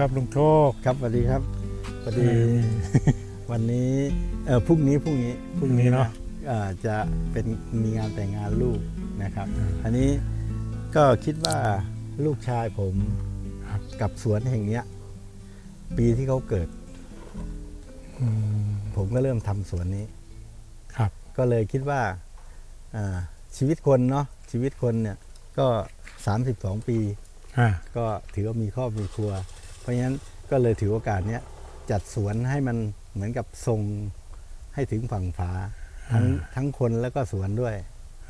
ครับลุงโชคครับสวัสดีครับพอดีเออวันนี้เออพรุ่งนี้พรุ่งนี้พรุ่งนี้เนอะอ่าจะเป็นมีงานแต่งงานลูกนะครับอืมอันนี้ก็คิดว่าลูกชายผมครับกับสวนแห่งเนี้ยปีที่เขาเกิดอืมผมก็เริ่มทำสวนนี้ ครับ ก็เลยคิดว่าอ่าชีวิตคนเนาะชีวิตคนเนี่ยก็ 32 ปีอ่าก็ถือว่ามีครอบมีครัวเพ ราะฉะนั้นก็เลยถือโอกาสเนี้ยจัดสวนให้มันเหมือนกับทรงให้ถึงฝั่งฝาทั้งทั้งคนแล้วก็สวนด้วย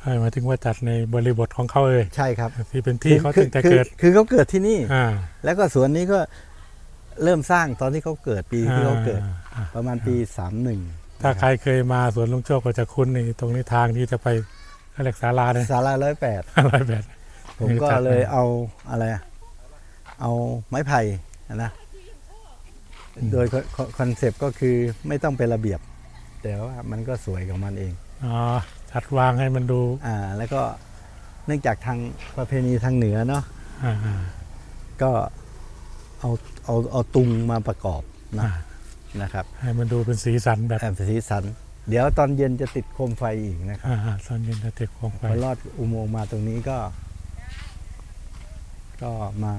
ให้หมายถึงว่าจัดในบริบทของเขาเลยใช่ครับที่เป็นที่เขาคือตั้งแต่คือเกิด คือเขาเกิดที่นี่อ่าแล้วก็สวนนี้ก็เริ่มสร้างตอนที่เขาเกิดปีที่เขาเกิดอ่าประมาณปี31ถ้าใครเคยมาสวนลุงโชคก็จะคุ้นในตรงนี้ทางที่จะไปเขาเรียกศาลาเนี่ยสาราร้อยแปดอะไรแบบผมก็เลยเอาอะไรอะเอาไม้ไผ่ นะโดยคอนเซปต์ก็คือไม่ต้องเป็นระเบียบ แต่ว่ามันก็สวยของมันเองอ๋อจัดวางให้มันดูอ่าแล้วก็เนื่องจากทางประเพณีทางเหนือเนาะอ่าอ่าก็เอาเอาเอาตุงมาประกอบนะอ่านะครับ ให้มันดูเป็นสีสันแบบแอมสีสัน เดี๋ยวตอนเย็นจะติดโคมไฟอีกนะครับอ่าอ่าตอนเย็นจะเตะโคมไฟพอลอดอุโมงค์มาตรงนี้ก็ ก็มา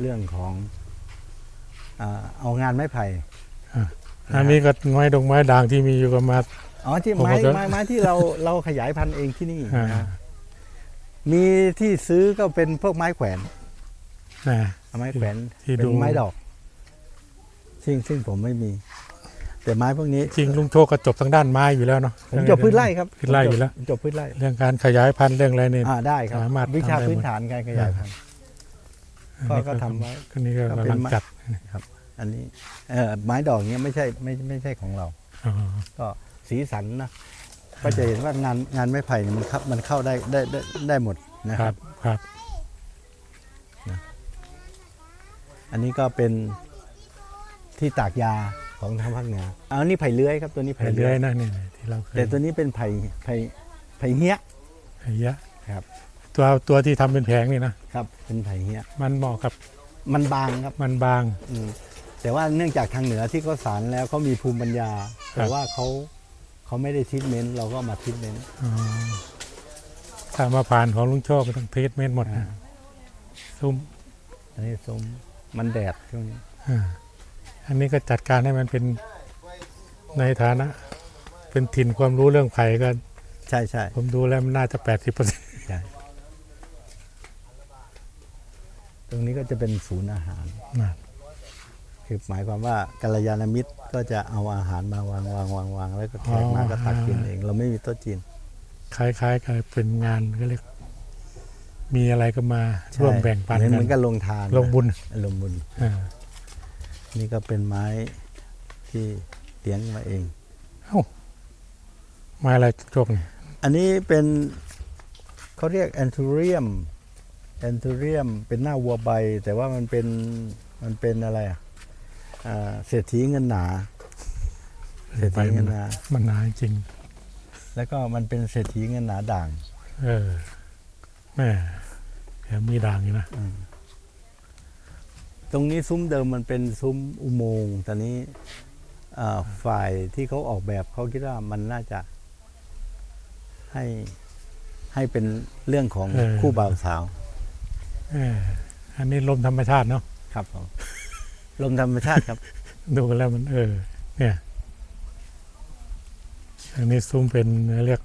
เรื่องของอ่า เอางานไม้ไผ่อันนี้ก็ไม้ดงไม้ด่างที่มีอยู่กับมาอ๋อที่ผมไม้ก็ไม้ไม้ที่เราเราขยายพันธุ์เองที่นี่อ่านะมีที่ซื้อก็เป็นพวกไม้แขวนนะไม้แขวนที่เป็ดูนไม้ดอก ซึ่งซึ่งผมไม่มี แต่ไม้พวกนี้จริงลุงโชคก็จบทางด้านไม้อยู่แล้วเนาะผมจบพืชไร่ครับพืชไร่อยู่แล้วผมจบพืชไร่เรื่องการขยายพันธุ์เรื่องอะไรเนี่ยอ่าได้ครับสามารถวิชาทำได้หมดพื้นฐานการขยายพันธุ์ ก็ก็ทำไว้ก็นี่ก็ก็กำเป็นลังไม้จัดอันนี้เออไม้ดอกเนี้ยไม่ใช่ไม่ไม่ใช่ของเราอ๋อก็สีสันนะก็จะเห็นว่างานงานไม้ไผ่เนี่ยมันเข้ามันเข้าได้ได้ได้ได้หมดนะคครัรับบครับอันนี้ก็เป็นที่ตากยาของทางภาคเหนือเอานี่ไผ่เลื้อยครับตัวนี้ไปไผ่เรื่เลื้ออยยนะเนี่ยที่เราเคยแต่ตัวนี้เป็นไผ่ไผ่ไผ่เฮี้ยไอ้ยะครับ ตัวตัวที่ทำเป็นแผงนี่นะครับ เป็นไผ่เฮี้ยมันเหมาะกับมันบางครับมันบาง อืมแต่ว่าเนื่องจากทางเหนือที่เขาสารแล้วเขามีภูมิปัญญา แต่ว่าเขาเขาไม่ได้ทรีทเมนต์เราก็มาทรีทเมนต์ อ๋อถ้ามาผ่านของลุงโชคก็ต้องเทสเมนต์หมดนะอ่า ซุ้มอันนี้ส้มมันแดดช่วงนี้ อ่าอันนี้ก็จัดการให้มันเป็นในฐานะ เป็นถิ่นความรู้เรื่องไผ่ก็ ใช่ใช่ผมดูแล้วมันน่าจะแปดสิบเปอร์เซ็นต์ใช่ ตรงนี้ก็จะเป็นศูนย์อาหารคือหมายความว่ากัลยาณมิตรก็จะเอาอาหารมาวางวางวางวางแล้วก็แขกมาก็ตักกินเอง เราไม่มีโต๊ะจีน คล้ายๆกับเป็นงานก็เรียกมีอะไรก็มาใช่ร่วมแบ่งปันเหมือนกัเหมือนนกับลงทานลงบุญลงบุญอ่านี่ก็เป็นไม้ที่เลี้ยงมาเองไม้อะไรโชคเนี่ยอันนี้เป็นเขาเรียกแอนทูเรียม แอนทูเรียมเป็นหน้าวัวใบ แต่ว่ามันเป็นมันเป็นอะไรอะอ่าเศรษฐีเงินหนาเศรษไปฐีมัเงินนหนา มันหนาจริง แล้วก็มันเป็นเศรษฐีเงินหนาด่าง เออแม่แถมมีด่างอยู่นะตรงนี้ซุ้มเดิมมันเป็นซุ้มอุโมงค์ตอนนี้อ่าฝ่ายที่เขาออกแบบเขาคิดว่ามันน่าจะให้ให้เป็นเรื่องของคู่บ่าวสาวเออ อันนี้ลมธรรมชาติเนาะครับผมลมธรรมชาติครับ ดูแล้วมันเออ เนี่ยอันนี้ซุ้มเป็นเรียก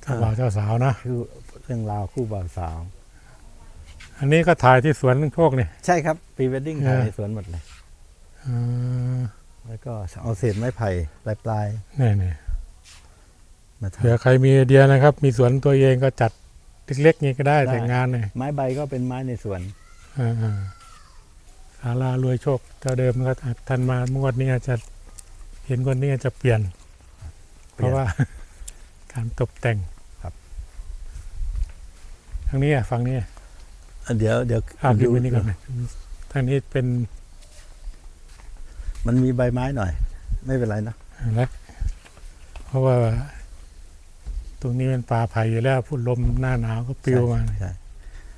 เจ้าบ่าวเจ้าสาวนะคือเรื่องราวคู่บ่าวสาว อันนี้ก็ถ่ายที่สวนลุงโชคนี่ใช่ครับพรีเวดดิ้งเออถ่ายในสวนหมดเลยอ่าแล้วก็เอาเศษไม้ไผ่ปลายปลายเนี่ยเนี่ยๆมาทเผื่อใครมีไอเดียนะครับ มีสวนตัวเองก็จัด เล็กๆนี้ก็ได้ได้ แต่งงานเนี่ยำไม้ใบก็เป็นไม้ในสวน อ่าอ่าศาลารวยโชคเจ้าเดิมก็ทันมางวดนี้อาจจะเห็นคนนี้อาจจะเปลี่ยน เพราะว่า การตกแต่งครับ ทางนี้อะฝั่งนี้อะอะเดี๋ยวเดี๋ยวอ่านดูไว้นี่ก่อนนะทางนี้เป็นมันมีใบไม้หน่อย ไม่เป็นไรนะอะไรเพราะว่า ตรงนี้เป็นป่าไผ่อยู่แล้วพูดลมหน้าหนาวก็ปลิวมา ใช่ใช่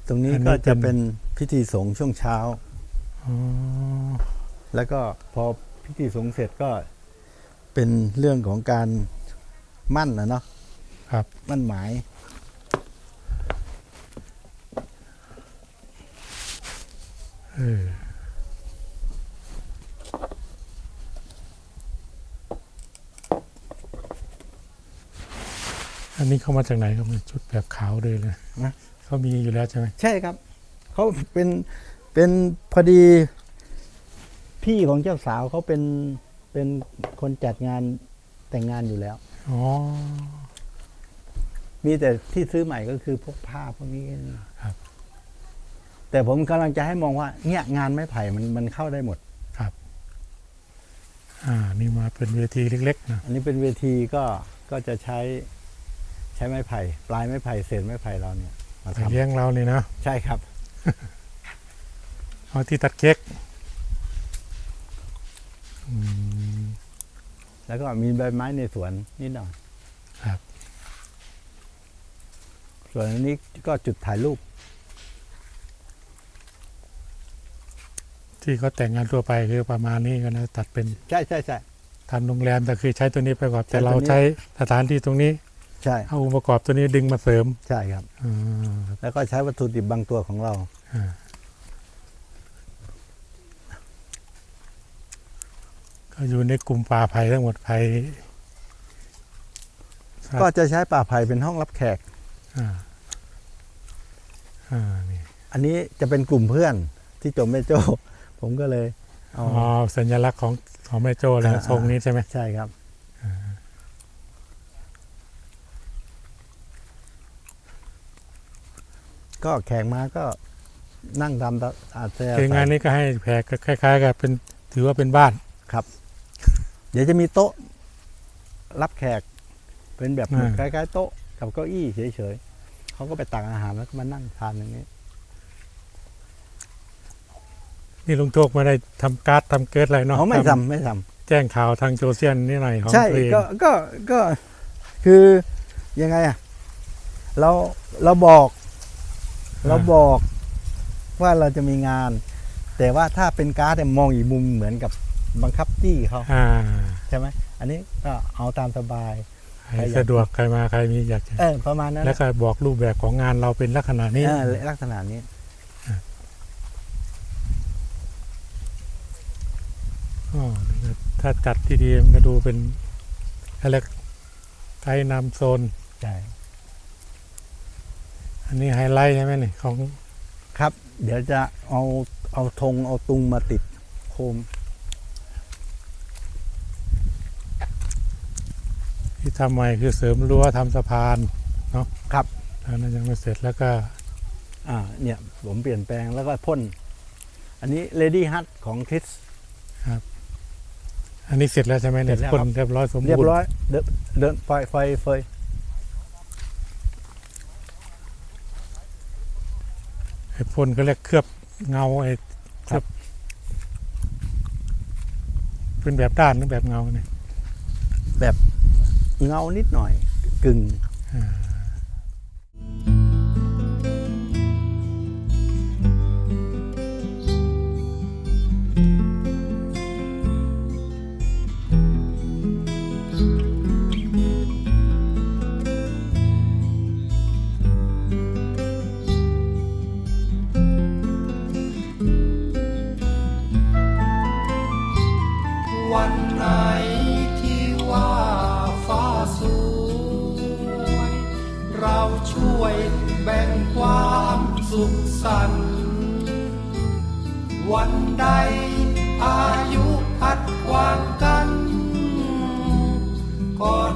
ตรงนี้อันนี้ก็จะเป็เป็นนพิธีสงฆ์ช่วงเช้าออ๋อแล้วก็พอพิธีสงฆ์เสร็จก็เป็นเรื่องของการมั่นนะเนาะครับ มั่นหมาย เออ อันนี้เข้ามาจากไหนครับมันชุดแบบขาวเลยเลยนะเขามีอยู่แล้วใช่ไหมใช่ครับ เขาเป็นเป็นพอดีพี่ของเจ้าสาวเขาเป็นเป็นคนจัดงานแต่งงานอยู่แล้ว อ๋อ มีแต่ที่ซื้อใหม่ก็คือพวกผ้าพวกนี้ครับ แต่ผมกำลังจะให้มองว่า เนี่ยงานไม้ไผ่มันมันเข้าได้หมด ครับ อ่า นี่มาเป็นเวทีเล็ก ๆ นะ อันนี้เป็นเวทีก็ก็จะใช้ ใช้ไม้ไผ่ปลายไม้ไผ่เศษไม้ไผ่เราเนี่ยมาไปทำเลี้ยงเรานี่นะใช่ครับ เอาที่ตัดเค้กอืม แล้วก็มีใบไม้ในสวนนิดหน่อยครับ ส่วนอันนี้ก็จุดถ่ายรูปที่เขาแต่งงานทั่วไปคือประมาณนี้ก็นะตัดเป็นใช่ใช่ใช่ ทำโรงแรมแต่คือใช้ตัวนี้ไปก่อนแต่ใช้ตัวนี้เราใช้สถานที่ตรงนี้ ใช่เอาองค์ประกอบตัวนี้ดึงมาเสริมใช่ครับ อ่าแล้วก็ใช้วัตถุดิบบางตัวของเรา อ่าก็อยู่ในกลุ่มป่าไผ่ทั้งหมดไผ่ครับ ก็จะใช้ป่าไผ่เป็นห้องรับแขก อ่าอ่านี่อันนี้จะเป็นกลุ่มเพื่อนที่จมแม่โจ้ ผมก็เลยเอา อ๋อสัญลักษณ์ของของแม่โจ้เลยอ่า ทรงนี้ใช่ไหมใช่ครับ ก็แขกมาก็นั่งทำตะอาจจะคืองานนี้ก็ให้แพรก็คล้ายๆกับเป็นถือว่าเป็นบ้านครับ เดี๋ยวจะมีโต๊ะ รับแขก เป็นแบบอ่าคล้ายๆ โต๊ะกับเก้าอี้เฉยๆเขาก็ไปตักอาหารแล้วก็มานั่งทานอย่างนี้ นี่ลุงโชคไม่ได้ทำการ์ดทำเกิดอะไรเนาะเขาไม่ทำไม่ทำแจ้งข่าวทางโซเชียลนี่หน่อยของใช่ตัวเองก็ก็ก็คือยังไงอะเราเราบอก เราบอกว่าเราจะมีงาน แต่ว่าถ้าเป็นการ์ดเนี่ยมองอีกมุมเหมือนกับบังคับจี้เขาอ่าใช่ไหมอันนี้ก็เอาตามสบายใครสะดวกใครมาใครมีอยากจะเออประมาณนั้นแล้วก็บอกรูปแบบของงานเราเป็นลักษณะนี้เออลักษณะนี้อ๋อนี่ก็ถ้าจัดที่ดีมันก็ดูเป็นอะไรไกด์นำโซนใช่อั นนี้ไฮไลท์ใช่ไหมนี่ของครับ เดี๋ยวจะเอาเอาธงเอาตุงมาติดโคม ที่ทำใหม่คือเสริมรั้วทำสะพานครับแล้วนั้นยังไม่เสร็จแล้วก็อ่าเนี่ยผมเปลี่ยนแปลงแล้วก็พ่น อันนี้ Lady Hut ของคริส อันนี้เสร็จแล้วใช่ไหมเนี่ยเสร็จแล้วคนครับ เรียบร้อยสมบูรณ์ เรียบร้อยเดินเดินไฟไฟเฟ ไอ้พ่นก็เรียกเคลือบเงาไอ้เคลือบเป็นแบบด้านหรือแบบเงาเนี่ยเงานิดหน่อยกึ่งอ่า ช่วยแบ่งความสุขสันต์วันใดอายุพัดควางกันกอด